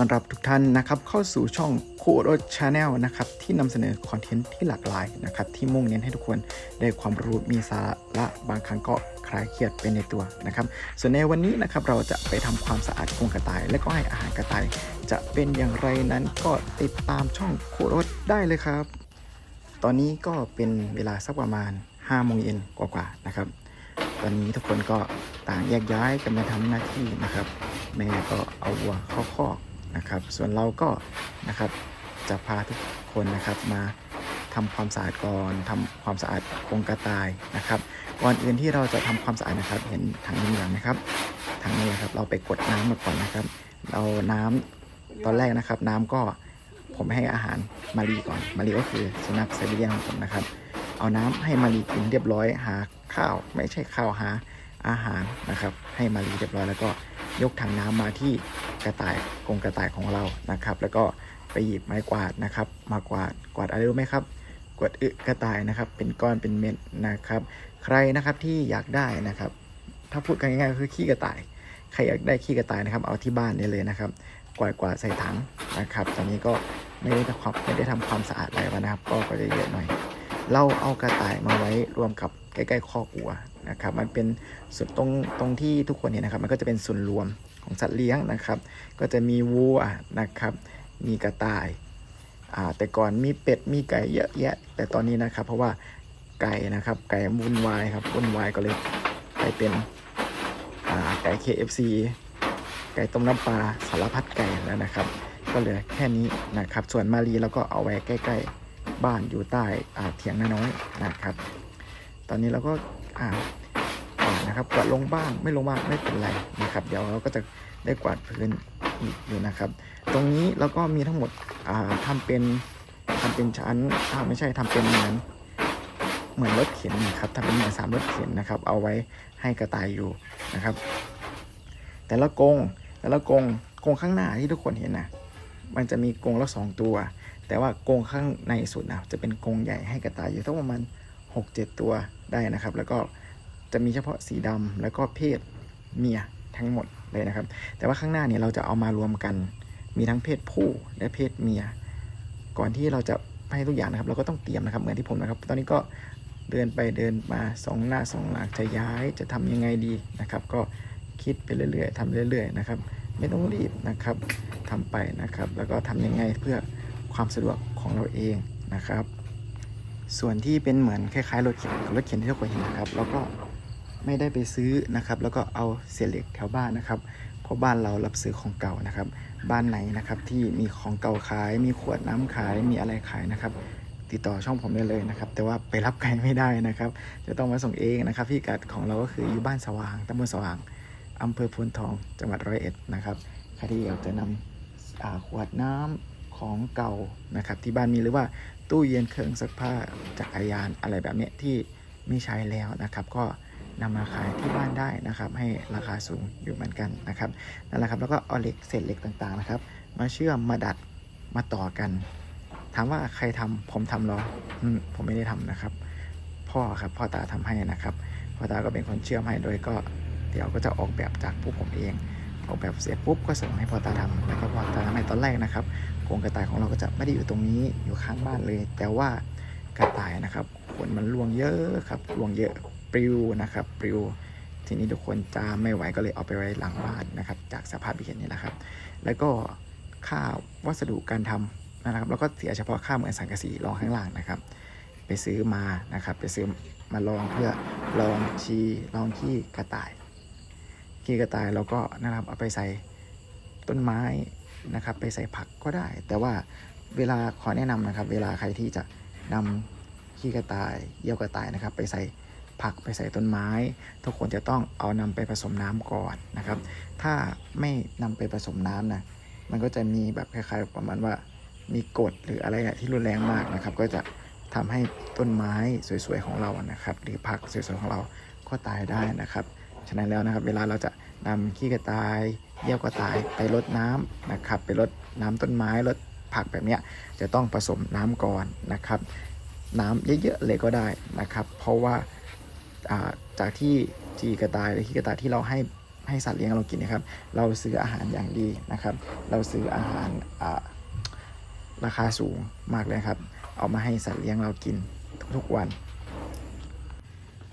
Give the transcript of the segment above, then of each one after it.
ยินดีต้อนรับทุกท่านนะครับเข้าสู่ช่องโคโรชาแนลนะครับที่นำเสนอคอนเทนต์ที่หลากหลายนะครับที่มุ่งเน้นให้ทุกคนได้ความรู้มีสาระบางครั้งก็คลายเครียดเป็นในตัวนะครับส่วนในวันนี้นะครับเราจะไปทำความสะอาดกรงกระต่าย และก็ให้อาหารกระต่าย จะเป็นอย่างไรนั้นก็ติดตามช่องโคโรได้เลยครับ ตอนนี้ก็เป็นเวลาสักประมาณ5โมงเย็นกว่าๆนะครับตอนนี้ทุกคนก็ต่างแยกย้ายกันมาทำหน้าที่นะครับแม่ก็เอาวัวเข้าคอก นะครับ ส่วนเราก็นะครับจะพาทุกคนนะครับมาทำความสะอาดก่อนทำความสะอาดกรงกระต่ายนะครับ ก่อนอื่นที่เราจะทำความสะอาดนะครับ เห็นถังนี้อย่างนะครับถังนี้นะครับ เราไปกดน้ำมาก่อนนะครับ เราน้ำตอนแรกนะครับ น้ำก็ผมให้อาหารมารีก่อนมารีก็คือสุนัขไซบีเรียนของผมนะครับ เอาน้ำให้มารีกินเรียบร้อยหาข้าว ไม่ใช่ข้าวหา อาหารนะครับ ให้มารีเรียบร้อยแล้วก็ยกถังน้ำมาที่กระต่ายกรงกระต่ายของเรานะครับ แล้วก็ไปหยิบไม้กวาดนะครับ มากวาดกวาดอะไรรู้ไหมครับกวาดอึกระต่ายนะครับ เป็นก้อนเป็นเม็ดนะครับ ใครนะครับที่อยากได้นะครับ ถ้าพูดกันง่ายๆคือขี้กระต่ายใครอยากได้ขี้กระต่ายนะครับ เอาที่บ้านได้เลยนะครับ กวาดกวาดใส่ถังนะครับ ตอนนี้ก็ไม่ได้ทำความไม่ได้ทำความสะอาดอะไรมานะครับ ก็ก็จะเยอะหน่อย เราเอากระต่ายมาไว้รวมกับใกล้ๆคอกวัว นะครับมันเป็นส่วนตรงตรงที่ทุกคนเห็นนะครับ มันก็จะเป็นส่วนรวมของสัตว์เลี้ยงนะครับ ก็จะมีวัวนะครับ มีกระต่ายอ่าแต่ก่อนมีเป็ดมีไก่เยอะแยะ แต่ตอนนี้นะครับ เพราะว่าไก่นะครับ ไก่วุ่นวายครับวุ่นวายก็เลยไปเป็นอ่าไก่ KFC ไก่ต้มน้ำปลาสารพัดไก่แล้วนะครับ ก็เหลือแค่นี้นะครับ ส่วนมารีเราก็เอาไว้ใกล้ ๆ บ้านอยู่ใต้อ่าเถียงน้อยๆนะครับ ตอนนี้เราก็อ่า นะครับกวาดลงบ้างไม่ลงบ้างไม่เป็นไรนะครับ เดี๋ยวเราก็จะได้กวาดพื้นอีกอยู่นะครับ ตรงนี้เราก็มีทั้งหมดอ่าทำเป็นทำเป็นชั้นอ่าไม่ใช่ทำเป็นเหมือนเหมือนรถเข็นนะครับทำเป็นเหมือนสามรถเข็นนะครับ เอาไว้ให้กระต่ายอยู่นะครับ แต่ละกรงแต่ละกรงกรงข้างหน้าที่ทุกคนเห็นนะมันจะมีกรงละสองตัว แต่ว่ากรงข้างในสุดนะจะเป็นกรงใหญ่ให้กระต่ายอยู่ทั้งประมาณ6 7ตัวได้นะครับ แล้วก็ จะมีเฉพาะสีดำแล้วก็เพศเมียทั้งหมดเลยนะครับ แต่ว่าข้างหน้าเนี่ยเราจะเอามารวมกัน มีทั้งเพศผู้และเพศเมีย ก่อนที่เราจะให้ทุกอย่างนะครับ เราก็ต้องเตรียมนะครับเหมือนที่ผมนะครับ ตอนนี้ก็เดินไปเดินมาสองหน้าสองหลังจะย้ายจะทำยังไงดีนะครับ ก็คิดไปเรื่อยๆทำเรื่อย ๆ นะครับ ไม่ต้องรีบนะครับทำไปนะครับ แล้วก็ทำยังไงเพื่อความสะดวกของเราเองนะครับ ส่วนที่เป็นเหมือนคล้ายๆรถเข็นรถเข็นที่ทุกคนเห็นนะครับ แล้วก็ ไม่ได้ไปซื้อนะครับ แล้วก็เอาเศษเหล็กแถวบ้านนะครับเพราะบ้านเรารับซื้อของเก่านะครับ บ้านไหนนะครับที่มีของเก่าขาย มีขวดน้ำขายมีอะไรขายนะครับ ติดต่อช่องผมได้เลยนะครับ แต่ว่าไปรับไกลไม่ได้นะครับ จะต้องมาส่งเองนะครับพี่กัดของเราก็คืออยู่บ้านสว่างตำบลสว่างอำเภอพนทองจังหวัดร้อยเอ็ดนะครับใครที่อยากจะนำขวดน้ำของเก่านะครับ ที่บ้านมีหรือว่าตู้เย็นเครื่องซักผ้าจักรยานอะไรแบบนี้ที่ไม่ใช้แล้วนะครับ ก็ นำมาขายที่บ้านได้นะครับ ให้ราคาสูงอยู่เหมือนกันนะครับนั่นแหละครับแล้วก็เอาเหล็กเศษเหล็กต่างๆนะครับ มาเชื่อมมาดัดมาต่อกันถามว่าใครทำผมทำหรอผมไม่ได้ทำนะครับ พ่อครับพ่อตาทำให้นะครับพ่อตาก็เป็นคนเชื่อมให้โดยก็เดี๋ยวก็จะออกแบบจากผู้ผมเองออกแบบเสร็จปุ๊บก็ส่งให้พ่อตาทำแล้วก็พ่อตาทำให้ตอนแรกนะครับกรงกระต่ายของเราก็จะไม่ได้อยู่ตรงนี้อยู่ข้างบ้านเลย แต่ว่ากระต่ายนะครับขนมันร่วงเยอะครับร่วงเยอะ ปลิวนะครับปลิวทีนี้ทุกคนจะไม่ไหวก็เลยเอาไปไว้หลังบ้านนะครับ จากสภาพที่เห็นนี่แหละครับ แล้วก็ค่าวัสดุการทำนะครับ แล้วก็เสียเฉพาะค่าเหมือนสังกะสีรองข้างล่างนะครับ ไปซื้อมานะครับ ไปซื้อมาลองเพื่อลองชีลองขี้กระต่ายขี้กระต่ายเราก็นะครับเอาไปใส่ต้นไม้นะครับ ไปใส่ผักก็ได้ แต่ว่าเวลาขอแนะนำนะครับ เวลาใครที่จะนำขี้กระต่ายเยี่ยวกระต่ายนะครับ ไปใส่ ผักไปใส่ต้นไม้ ทุกคนจะต้องเอานำไปผสมน้ำก่อนนะครับ ถ้าไม่นำไปผสมน้ำนะมันก็จะมีแบบคล้ายๆประมาณว่ามีกรดหรืออะไรอะที่รุนแรงมากนะครับ ก็จะทำให้ต้นไม้สวยๆของเรานะครับ หรือผักสวยๆของเราก็ตายได้นะครับ ฉะนั้นแล้วนะครับ เวลาเราจะนำขี้กระต่ายเยี่ยวกระต่ายไปรดน้ำนะครับ ไปรดน้ำต้นไม้รดผักแบบนี้จะต้องผสมน้ำก่อนนะครับ น้ำเยอะๆเลยก็ได้นะครับ เพราะว่า จากที่จีกระต่ายหรือขี้กระต่ายที่เราให้ให้สัตว์เลี้ยงเรากินนะครับ เราซื้ออาหารอย่างดีนะครับ เราซื้ออาหารราคาสูงมากเลยครับ เอามาให้สัตว์เลี้ยงเรากินทุกๆวัน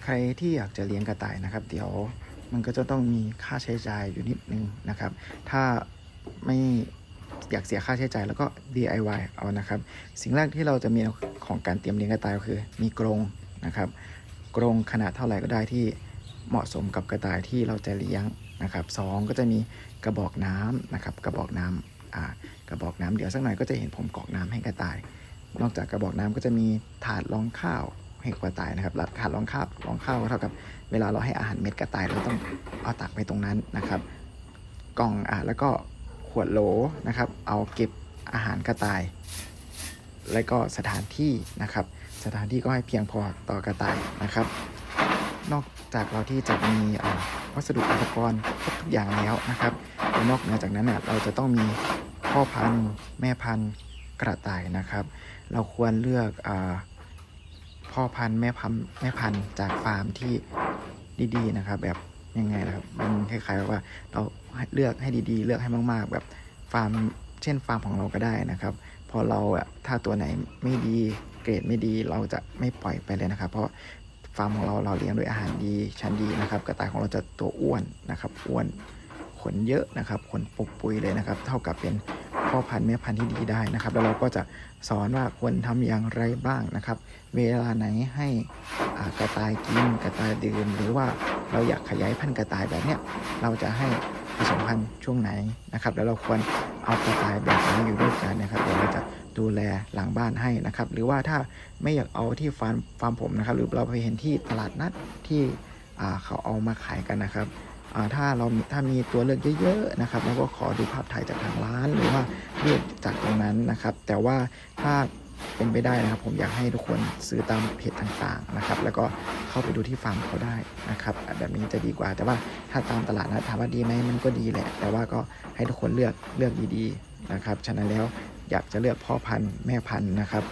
ใครที่อยากจะเลี้ยงกระต่ายนะครับ เดี๋ยวมันก็จะต้องมีค่าใช้จ่ายอยู่นิดนึงนะครับ ถ้าไม่อยากเสียค่าใช้จ่ายแล้วก็ DIY เอานะครับ สิ่งแรกที่เราจะมีของการเตรียมเลี้ยงกระต่ายก็คือ มีกรงนะครับ กรงขนาดเท่าไหร่ก็ได้ที่เหมาะสมกับกระต่ายที่เราจะเลี้ยงนะครับสองก็จะมีกระบอกน้ำนะครับกระบอกน้ำกระบอกน้ำเดี๋ยวสักหน่อยก็จะเห็นผมกรอกน้ำให้กระต่าย นอกจากกระบอกน้ำก็จะมีถาดรองข้าวให้กระต่ายนะครับถาดรองข้าวรองข้าวเท่ากับเวลาเราให้อาหารเม็ดกระต่ายเราต้องเอาตักไปตรงนั้นนะครับ กล่องอะแล้วก็ขวดโหลนะครับ เอาเก็บอาหารกระต่าย และก็สถานที่นะครับ สถานที่ก็ให้เพียงพอต่อกระต่ายนะครับ นอกจากเราที่จะมีวัสดุอุปกรณ์ครบทุกอย่างแล้วนะครับนอกเหนือจากนั้นเราจะต้องมีพ่อพันธุ์แม่พันธุ์กระต่ายนะครับ เราควรเลือกอพ่อพันธุ์แม่พันธุ์แม่พันธุ์จากฟาร์มที่ดีๆนะครับ แบบยังไงนะครับมันคล้ายๆว่าเราเลือกให้ดีๆ เลือกให้มาก ๆ แบบฟาร์มเช่นฟาร์มของเราก็ได้นะครับ พอเราถ้าตัวไหนไม่ดี เกรดไม่ดีเราจะไม่ปล่อยไปเลยนะครับ เพราะฟาร์มของเราเราเลี้ยงด้วยอาหารดีชั้นดีนะครับ กระต่ายของเราจะตัวอ้วนนะครับ อ้วนขนเยอะนะครับขนปุกปุยเลยนะครับ เท่ากับเป็นพ่อพันธุ์แม่พันธุ์ที่ดีได้นะครับ แล้วเราก็จะสอนว่าควรทำอย่างไรบ้างนะครับ เวลาไหนให้กระต่ายกินกระต่ายดื่มหรือว่าเราอยากขยายพันธุ์กระต่ายแบบเนี้ยเราจะให้ผสมพันธุ์ช่วงไหนนะครับ แล้วเราควรเอากระต่ายแบบไหนอยู่ด้วยกันนะครับเดี๋ยวเราจะ ดูแลหลังบ้านให้นะครับ หรือว่าถ้าไม่อยากเอาที่ฟาร์มฟาร์มผมนะครับ หรือเราไปเห็นที่ตลาดนัดที่เขาเอามาขายกันนะครับถ้าเราถ้ามีตัวเลือกเยอะๆนะครับเราก็ขอดูภาพถ่ายจากทางร้านหรือว่าเลือกจากตรงนั้นนะครับ แต่ว่าถ้าเป็นไปได้นะครับ ผมอยากให้ทุกคนซื้อตามเพจต่างๆนะครับ แล้วก็เข้าไปดูที่ฟาร์มเขาได้นะครับ แบบนี้จะดีกว่า แต่ว่าถ้าตามตลาดนะถามว่าดีไหมมันก็ดีแหละ แต่ว่าก็ให้ทุกคนเลือกเลือกดีๆนะครับฉะนั้นแล้ว อยากจะเลือกพ่อพันธุ์แม่พันธุ์นะครับ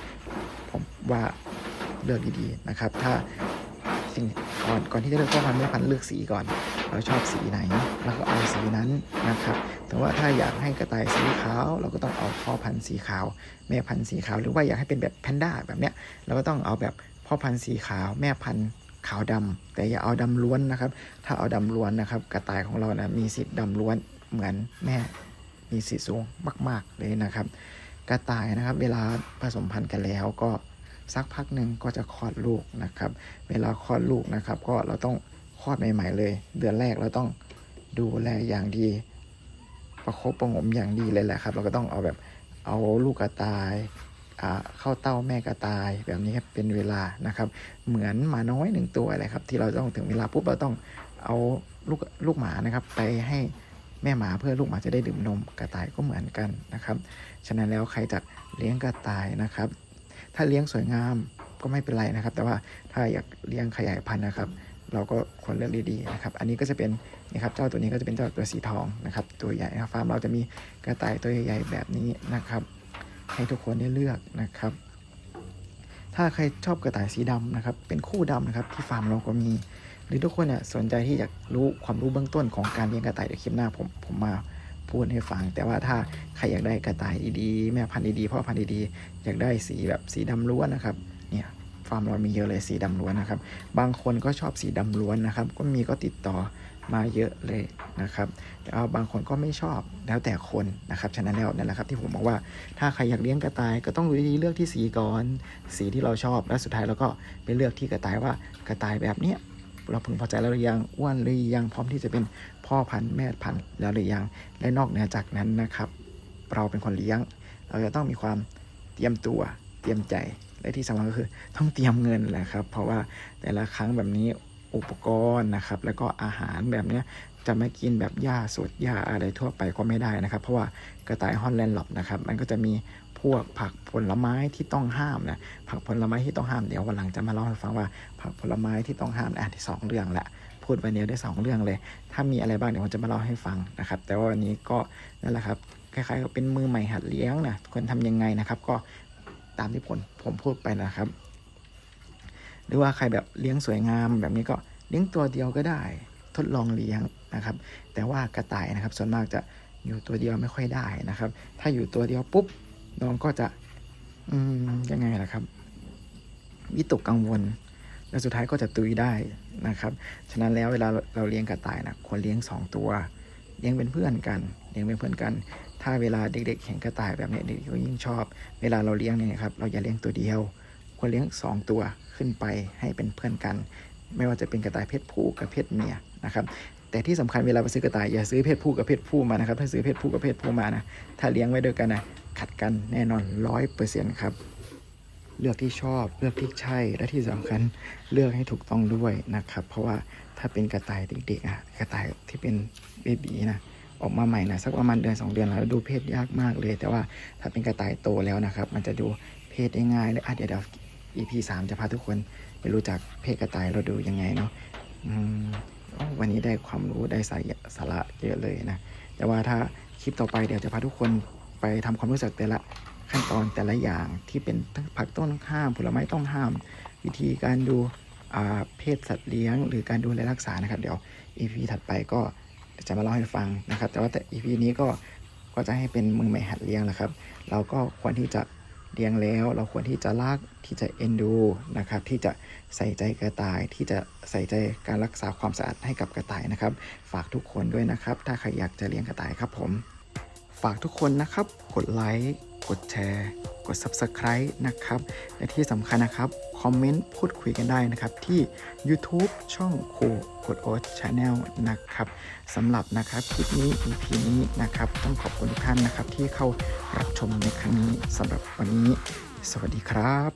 ผมว่าเลือกดีๆนะครับ ถ้าสิ่งก่อนก่อนที่จะเลือกพ่อพันธุ์แม่พันธุ์เลือกสีก่อน เราชอบสีไหนเราก็เอาสีนั้นนะครับ แต่ว่าถ้าอยากให้กระต่ายสีขาว เราก็ต้องเอาพ่อพันธุ์สีขาว แม่พันธุ์สีขาว หรือว่าอยากให้เป็นแบบแพนด้าแบบเนี้ยเราก็ต้องเอาแบบพ่อพันธุ์สีขาว แม่พันธุ์ขาวดำแต่อย่าเอาดำล้วนนะครับ ถ้าเอาดำล้วนนะครับ กระต่ายของเรานะมีสิทธิ์ดำล้วนเหมือนแม่มีสิทธิ์สูงมาก ๆ เลยนะครับ กระต่ายนะครับ เวลาผสมพันธุ์กันแล้วก็สักพักหนึ่งก็จะคลอดลูกนะครับ เวลาคลอดลูกนะครับ ก็เราต้องคลอดใหม่ ๆ เลย เดือนแรกเราต้องดูแลอย่างดี ประคบประงมอย่างดีเลยแหละครับ เราก็ต้องเอาแบบเอาลูกกระต่ายเข้าเต้าแม่กระต่ายแบบนี้ครับเป็นเวลานะครับ เหมือนหมาน้อยหนึ่งตัวเลยครับ ที่เราต้องถึงเวลาปุ๊บเราต้องเอาลูกลูกหมานะครับ ไปให้ แม่หมาเพื่อลูกหมาจะได้ดื่มนม กระต่ายก็เหมือนกันนะครับ ฉะนั้นแล้วใครจะเลี้ยงกระต่ายนะครับ ถ้าเลี้ยงสวยงามก็ไม่เป็นไรนะครับ แต่ว่าถ้าอยากเลี้ยงขยายพันธุ์นะครับ เราก็ควรเลือกดีๆนะครับ อันนี้ก็จะเป็นนี่ครับเจ้าตัวนี้ก็จะเป็นเจ้าตัวสีทองนะครับตัวใหญ่ครับฟาร์มเราจะมีกระต่ายตัวใหญ่ๆแบบนี้นะครับ ให้ทุกคนได้เลือกนะครับ ถ้าใครชอบกระต่ายสีดำนะครับ เป็นคู่ดำนะครับที่ฟาร์มเราก็มี หรือทุกคนเนี่ยสนใจที่อยากรู้ความรู้เบื้องต้นของการเลี้ยงกระต่ายเดี๋ยวคลิปหน้าผมผมมาพูดให้ฟัง แต่ว่าถ้าใครอยากได้กระต่ายดีๆแม่พันธุ์ดีๆพ่อพันธุ์ดีๆอยากได้สีแบบสีดำล้วนนะครับเนี่ยฟาร์มเรามีเยอะเลยสีดำล้วนนะครับ บางคนก็ชอบสีดำล้วนนะครับ ก็มีก็ติดต่อมาเยอะเลยนะครับแต่ว่าบางคนก็ไม่ชอบแล้วแต่คนนะครับฉะนั้นแล้วนั่นแหละครับที่ผมบอกว่าถ้าใครอยากเลี้ยงกระต่ายก็ต้องดูดีเลือกที่สีก่อนสีที่เราชอบ แล้วสุดท้ายเราก็ไปเลือกที่กระต่ายว่ากระต่ายแบบเนี้ย เราพึงพอใจแล้วหรือยังอ้วนหรือยังพร้อมที่จะเป็นพ่อพันธุ์แม่พันธุ์แล้วหรือยังและนอกเหนือจากนั้นนะครับ เราเป็นคนเลี้ยง เราจะต้องมีความเตรียมตัวเตรียมใจและที่สำคัญก็คือต้องเตรียมเงินแหละครับ เพราะว่าแต่ละครั้งแบบนี้อุปกรณ์นะครับ แล้วก็อาหารแบบเนี้ยจะไม่กินแบบหญ้าสดหญ้าอะไรทั่วไปก็ไม่ได้นะครับ เพราะว่ากระต่ายฮอลแลนด์หลบนะครับ มันก็จะมี วกผักผลไม้ที่ต้องห้ามนะผักผลไม้ที่ต้องห้ามเดี๋ยววันหลังจะมาเล่าให้ฟังว่าผักผลไม้ที่ต้องห้ามอะที่สองเรื่องแหละพูดไปเนี้ยได้สองเรื่องเลย ถ้ามีอะไรบ้างเดี๋ยวผมจะมาเล่าให้ฟังนะครับ แต่ว่าวันนี้ก็นั่นแหละครับคล้ายๆกับเป็นมือใหม่หัดเลี้ยงนะควรทำยังไงนะครับ ก็ตามที่ผมผมพูดไปนะครับ หรือว่าใครแบบเลี้ยงสวยงามแบบนี้ก็เลี้ยงตัวเดียวก็ได้ทดลองเลี้ยงนะครับ แต่ว่ากระต่ายนะครับ ส่วนมากจะอยู่ตัวเดียวไม่ค่อยได้นะครับ ถ้าอยู่ตัวเดียวปุ๊บ น้องก็จะ อืมยังไงล่ะครับ วิตกกังวล แล้วสุดท้ายก็จะตุยได้นะครับ ฉะนั้นแล้วเวลาเราเลี้ยงกระต่ายนะควรเลี้ยง2ตัวเลี้ยงเป็นเพื่อนกันเลี้ยงเป็นเพื่อนกัน ถ้าเวลาเด็ก ๆ เห็นกระต่ายแบบนี้เด็กๆก็ยิ่งชอบ เวลาเราเลี้ยงเนี่ยนะครับ เราอย่าเลี้ยงตัวเดียว ควรเลี้ยง2ตัวขึ้นไปให้เป็นเพื่อนกัน ไม่ว่าจะเป็นกระต่ายเพศผู้กับเพศเมียนะครับ แต่ที่สำคัญเวลาไปซื้อกระต่ายอย่าซื้อเพศผู้กับเพศผู้มานะครับ ถ้าซื้อเพศผู้กับเพศผู้มานะ ถ้าเลี้ยงไว้ด้วยกันนะขัดกันแน่นอนร้อยเปอร์เซ็นต์ครับ เลือกที่ชอบเลือกที่ใช่และที่สำคัญเลือกให้ถูกต้องด้วยนะครับ เพราะว่าถ้าเป็นกระต่ายเด็กๆอะกระต่ายที่เป็นเบบีนะออกมาใหม่นะสักประมาณเดือน2 เดือนแล้วดูเพศยากมากเลย แต่ว่าถ้าเป็นกระต่ายโตแล้วนะครับ มันจะดูเพศได้ง่ายเลยอะเดี๋ยวเดี๋ยว EP 3จะพาทุกคนไปรู้จักเพศกระต่ายเราดูยังไงเนาะอืม วันนี้ได้ความรู้ได้สาระสาระเยอะเลยนะแต่ว่าถ้าคลิปต่อไปเดี๋ยวจะพาทุกคนไปทำความรู้จักแต่ละขั้นตอนแต่ละอย่างที่เป็นทั้งผักต้องห้าม ผลไม้ต้องห้าม วิธีการดูเพศสัตว์เลี้ยง หรือการดูแลรักษานะครับ เดี๋ยว EP ถัดไปก็จะมาเล่าให้ฟังนะครับ แต่ว่าแต่ EP นี้ก็ก็จะให้เป็นมือใหม่หัดเลี้ยงแหละครับ เราก็ควรที่จะ เลี้ยงแล้ว เราควรที่จะรักที่จะเอ็นดูนะครับ ที่จะใส่ใจกระต่าย ที่จะใส่ใจการรักษาความสะอาดให้กับกระต่ายนะครับ ฝากทุกคนด้วยนะครับ ถ้าใครอยากจะเลี้ยงกระต่ายครับผม ฝากทุกคนนะครับกดไลค์ กดแชร์ กด Subscribe นะครับ และที่สำคัญนะครับ คอมเมนต์พูดคุยกันได้นะครับ ที่ YouTube ช่องโคกดโอ๊ตชาแนลนะครับสำหรับนะครับคลิปนี้ EP นี้นะครับ ต้องขอบคุณทุกท่านนะครับที่เข้ารับชมในครั้งนี้สำหรับวันนี้ สวัสดีครับ